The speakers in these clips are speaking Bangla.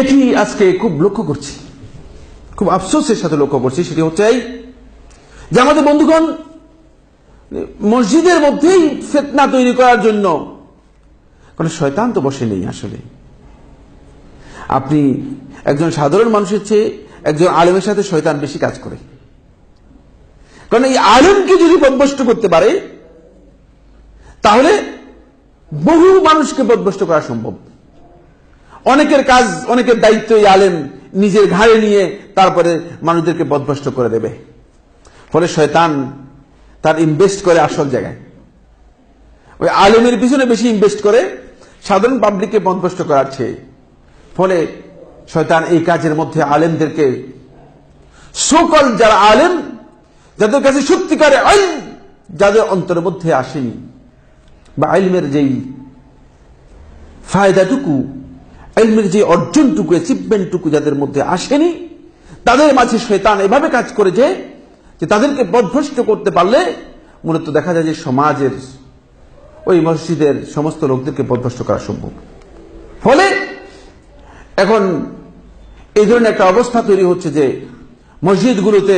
এটি আজকে খুব লক্ষ্য করছি। খুব আফসোসের সাথে লক্ষ্য করছি, সেটি হচ্ছে এই যে আমাদের বন্ধুগণ, মসজিদের মধ্যেই ফেতনা তৈরি করার জন্য কারণ শয়তান তো বসে নেই আসলে। আপনি একজন সাধারণ মানুষের চেয়ে একজন আলেমের সাথে শয়তান বেশি কাজ করে। কারণ এই আলেমকে যদি বদভস্ত করতে পারে, তাহলে বহু মানুষকে বদভস্ত করা সম্ভব। অনেকের কাজ, অনেকের দায়িত্ব আলেম নিজের ঘাড়ে নিয়ে তারপরে মানুষদেরকে বদভস্ত করে দেবে। ফলে শয়তান তার ইনভেস্ট করে আসল জায়গায়। ওই আলেমের পিছনে বেশি ইনভেস্ট করে সাধারণ পাবলিককে বদভস্ত করার চেয়ে। ফলে শয়তান এই কাজের মধ্যে আলেমদেরকে সকল যারা আলেম, যাদের কাছে সত্যিকারে আইন, যাদের অন্তরের মধ্যে আসেনি। বা আইলমের যেই ফায়দাটুকু আইলমের যে অর্জনটুকু অ্যাচিভমেন্টটুকু যাদের মধ্যে আসেনি, তাদের মাঝে শয়তান এভাবে কাজ করে যে যে তাদেরকে বদভস্ত করতে পারলে মূলত দেখা যায় যে সমাজের, ওই মসজিদের সমস্ত লোকদেরকে বদভস্ত করা সম্ভব। ফলে এখন এই ধরনের একটা অবস্থা তৈরি হচ্ছে যে, মসজিদগুলোতে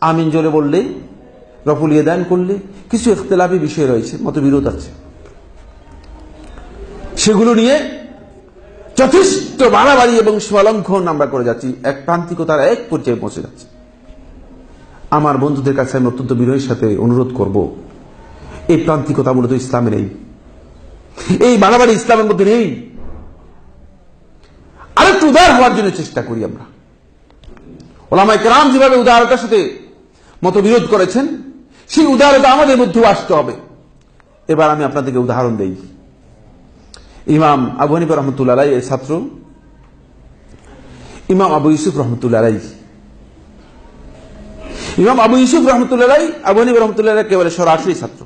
আমিন জোরে বললে রফুলিয়ে দান করলে, কিছু ইখতলাফি বিষয় রয়েছে, মতবিরোধ আছে। সেগুলো নিয়ে যথেষ্ট বাড়াবাড়ি এবং সীমালঙ্ঘন আমরা করে যাচ্ছি। এক প্রান্তিকতার এক পর্যায়ে পৌঁছে যাচ্ছে। আমার বন্ধুদের কাছে আমি অত্যন্ত বিনয়ের সাথে অনুরোধ করব, এই প্রান্তিকতা মূলত ইসলামে নেই। এই বাড়াবাড়ি ইসলামের মধ্যে নেই। আরেকটু উদার হওয়ার জন্য চেষ্টা করি আমরা। ওলামাই কেরাম যেভাবে উদারতার সাথে মতবিরোধ করেছেন, সেই উদারতা আমাদের মধ্যেও আসতে হবে। এবার আমি আপনাদেরকে উদাহরণ দেই। ইমাম আবু হানিফা আলাই এর ছাত্র। ইমাম আবু ইউসুফ রহমতুল্লাহ আলাই ইমাম আবু ইউসুফ রহমতুল্লাহ আবু হানিফা রহমতুল্লাহ কেবল সরাসরি ছাত্র।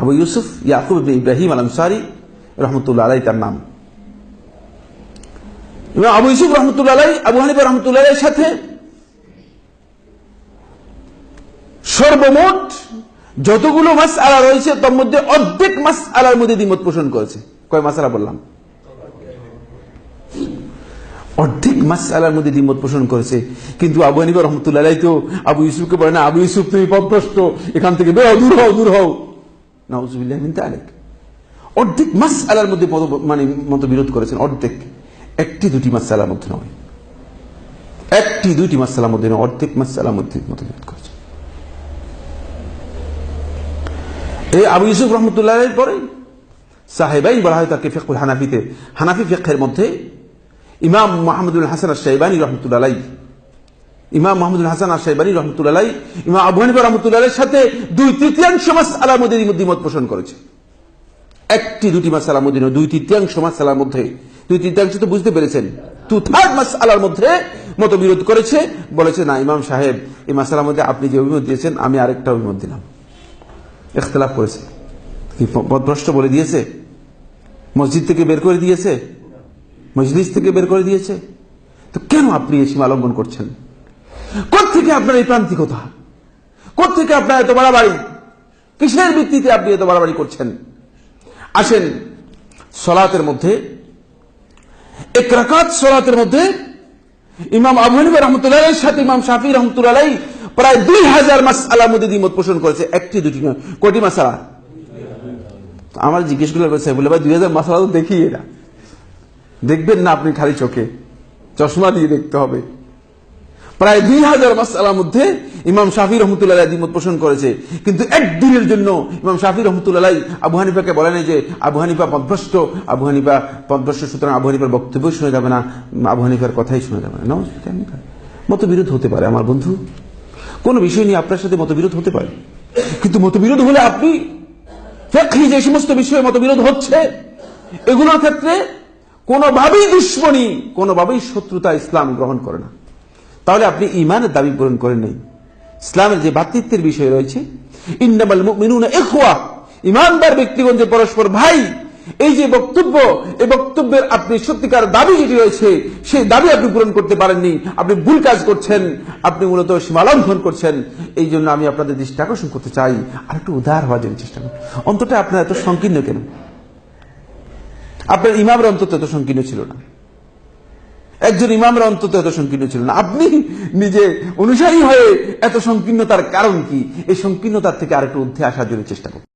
আবু ইউসুফ ইয়াকুব ইব্রাহিম আল আনসারি রহমতুল্লাহ আলাই তার নাম। ইমাম আবু ইউসুফ রহমতুল্লাহ আবু হানিফা রহমতুল্লাহ সাথে সর্বমোট যতগুলো মাস আলা রয়েছে, তার মধ্যে অর্ধেক মাস আলার মধ্যে দ্বিমত পোষণ করেছে। কয় মাসালা বললাম? অর্ধেক মাস আলার মধ্যে দ্বিমত পোষণ করেছে। কিন্তু আবু হানিফা রহমতুল্লাহ তো আবু ইউসুফকে বলে, না, আবু ইউসুফ তুমি পদভ্রষ্ট, এখান থেকে বের দূর হও দূর হও। নাউজুবিল্লাহ তালিক অর্ধেক মাস আলার মধ্যে মানে মতবিরোধ করেছেন, অর্ধেক। একটি, দুটি মাস আলার মধ্যে নয়। একটি, দুইটি মাস আলার মধ্যে নয়, অর্ধেক মাস আলার মধ্যে করেছে এই আবু ইউসুফ রহমতুল্লাহ পরে সাহেবাই বলা হয় তাকে ফেকুল হানাফিতে। হানাফি ফেকের মধ্যে ইমাম মাহমুদুল হাসান আর সাহেবানী রহমতুল্লাহ ইমাম মাহমুদুল হাসান আর সাহেবানী রহমতুল্লাহ ইমাম আবু হানিফা সাথে দুই তৃতীয়াংশ মাস আলার মধ্যে দ্বিমত পোষণ করেছে। একটি, দুটি মাস আলার দুই তৃতীয়াংশ মাস আলার মধ্যে। দুই তৃতীয়াংশ তো বুঝতে পেরেছেন। টু থার্ড মাস আলার মধ্যে মতবিরোধ করেছে। বলেছে, না, ইমাম সাহেব, এই মাসালার মধ্যে আপনি যে অভিমত দিয়েছেন, আমি আরেকটা অভিমত দিলাম। ইখতলাফ করেছে। কি পদভ্রষ্ট বলে দিয়েছে। মসজিদ থেকে বের করে দিয়েছে। মজলিস থেকে বের করে দিয়েছে। তো কেন আপনি এই সীমা লঙ্ঘন করছেন? কোথেকে আপনার এই প্রান্তিকতা? কোথেকে আপনার এত বাড়াবাড়ি? কিসের ভিত্তিতে আপনি এত বাড়াবাড়ি করছেন? আসেন, সলাতের মধ্যে, এক রাকাত সলাতের মধ্যে ইমাম আবু রহমতুল্লাহ সাথে ইমাম শাফি রহমতুল্লাহ প্রায় দুই হাজার মাস আলার মধ্যে দ্বিমত পোষণ করেছে, একটি, দুটি নয়। কোটি মাসালা আমার জিজ্ঞেস করলে বলে ভাই, দুই হাজার মাসালা তো দেখি এটা দেখবেন না আপনি খালি চোখে। চশমা দিয়ে দেখতে হবে। প্রায় দুই হাজার মাসালার মধ্যে ইমাম শাফি রহমতুল্লাহ দ্বিমত পোষণ করেছে। কিন্তু একদিনের জন্য ইমাম শাফি রহমতুল্লাহ আবু হানিফাকে বলে নাই যে, আবু হানিফা পদভ্রষ্ট। আবু হানিফা পদভ্রষ্ট, সুতরাং আবু হানিফার বক্তব্য শোনা যাবে না, আবু হানিফার কথাই শোনা যাবে না। মতবিরোধ হতে পারে, আমার বন্ধু। কোন বিষয় নিয়ে আপনার সাথে মতবিরোধ হতে পারে। কিন্তু মতবিরোধ হলে আপনি ফেকহি যে সমস্ত বিষয়ে মতবিরোধ হচ্ছে, এগুলোর ক্ষেত্রে কোনোভাবেই দুশ্মনী, কোনোভাবেই শত্রুতা ইসলাম গ্রহণ করে না। তাহলে আপনি ইমানের দাবি পূরণ করেন নাই। ইসলামের যে ভাতৃত্বের বিষয় রয়েছে, ইন্নামাল মুমিনুনা ইখওয়া ইমানদার ব্যক্তিগণ যে পরস্পর ভাই এই যে বক্তব্য, এই বক্তব্যের আপনি সত্যিকার দাবি যেটি রয়েছে, সেই দাবি আপনি পূরণ করতে পারেননি। আপনি ভুল কাজ করছেন, আপনি মূলত সীমালঙ্ঘন করছেন। এই জন্য আমি আপনাদের দৃষ্টি আকর্ষণ করতে চাই। আর একটু উদার হওয়ার জন্য চেষ্টা করুন। অন্তটা আপনার এত সংকীর্ণ কেন? আপনার ইমামের অন্তত এত সংকীর্ণ ছিল না। একজন ইমামের অন্তত এত সংকীর্ণ ছিল না। আপনি নিজে অনুসারী হয়ে এত সংকীর্ণতার কারণ কি? এই সংকীর্ণতার থেকে আরেকটু ঊর্ধ্বে আসার জন্য চেষ্টা করুন।